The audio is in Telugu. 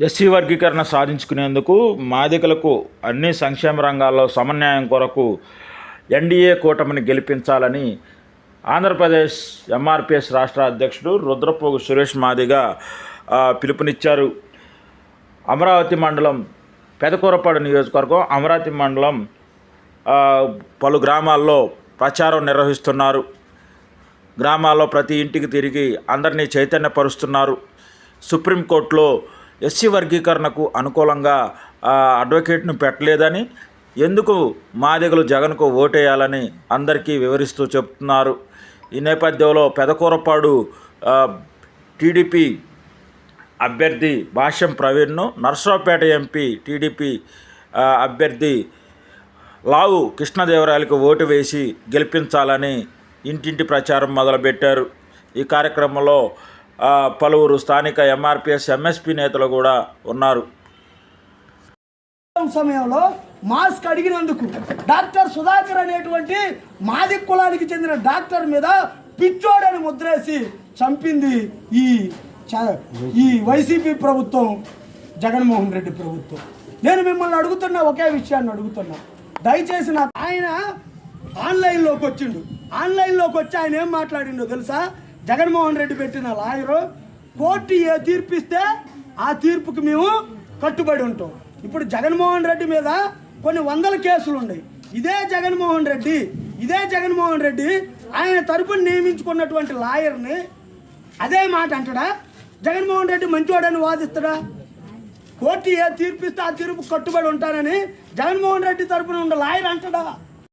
ఎస్సీ వర్గీకరణ సాధించుకునేందుకు మాదికలకు అన్ని సంక్షేమ రంగాల్లో సమన్వయం కొరకు ఎన్డీఏ కూటమిని గెలిపించాలని ఆంధ్రప్రదేశ్ ఎంఆర్పిఎస్ రాష్ట్ర అధ్యక్షుడు రుద్రపోగు సురేష్ మాదిగ పిలుపునిచ్చారు. అమరావతి మండలం పెదకూరపాడు నియోజకవర్గం అమరావతి మండలం పలు గ్రామాల్లో ప్రచారం నిర్వహిస్తున్నారు. గ్రామాల్లో ప్రతి ఇంటికి తిరిగి అందరినీ చైతన్యపరుస్తున్నారు. సుప్రీంకోర్టులో ఎస్సీ వర్గీకరణకు అనుకూలంగా అడ్వకేట్ను పెట్టలేదని ఎందుకు మాదిగలు జగన్కు ఓటేయాలని అందరికీ వివరిస్తూ చెప్తున్నారు. ఈ నేపథ్యంలో పెదకూరపాడు టీడీపీ అభ్యర్థి భాష్యం ప్రవీణ్ను నర్సరావుపేట ఎంపీ టీడీపీ అభ్యర్థి లావు కృష్ణదేవరాయలకు ఓటు వేసి గెలిపించాలని ఇంటింటి ప్రచారం మొదలుపెట్టారు. ఈ కార్యక్రమంలో పలువురు స్థానిక ఎంఆర్పిఎస్ ఎంఎస్పి నేతలు కూడా ఉన్నారు. సమయంలో మాస్క్ అడిగినందుకు డాక్టర్ సుధాకర్ అనేటువంటి మాది కులానికి చెందిన డాక్టర్ మీద పిచ్చోడని ముద్రేసి చంపింది ఈ చ- ఈ వైసీపీ ప్రభుత్వం జగన్మోహన్ రెడ్డి ప్రభుత్వం. నేను మిమ్మల్ని అడుగుతున్న ఒకే విషయాన్ని అడుగుతున్నా. దయచేసి నా ఆయన ఆన్లైన్లోకి వచ్చిండు. ఆన్లైన్లోకి వచ్చి ఆయన ఏం మాట్లాడిండో తెలుసా? జగన్మోహన్ రెడ్డి పెట్టిన లాయరు కోర్టు ఏ తీర్పిస్తే ఆ తీర్పుకి మేము కట్టుబడి ఉంటాం. ఇప్పుడు జగన్మోహన్ రెడ్డి మీద కొన్ని వందల కేసులు ఉన్నాయి. ఇదే జగన్మోహన్ రెడ్డి ఇదే జగన్మోహన్ రెడ్డి ఆయన తరపున నియమించుకున్నటువంటి లాయర్ని అదే మాట అంటాడా? జగన్మోహన్ రెడ్డి మంచివాడని వాదిస్తాడా? కోర్టు ఏ తీర్పిస్తే ఆ తీర్పు కట్టుబడి ఉంటానని జగన్మోహన్ రెడ్డి తరపున ఉన్న లాయర్ అంటాడా?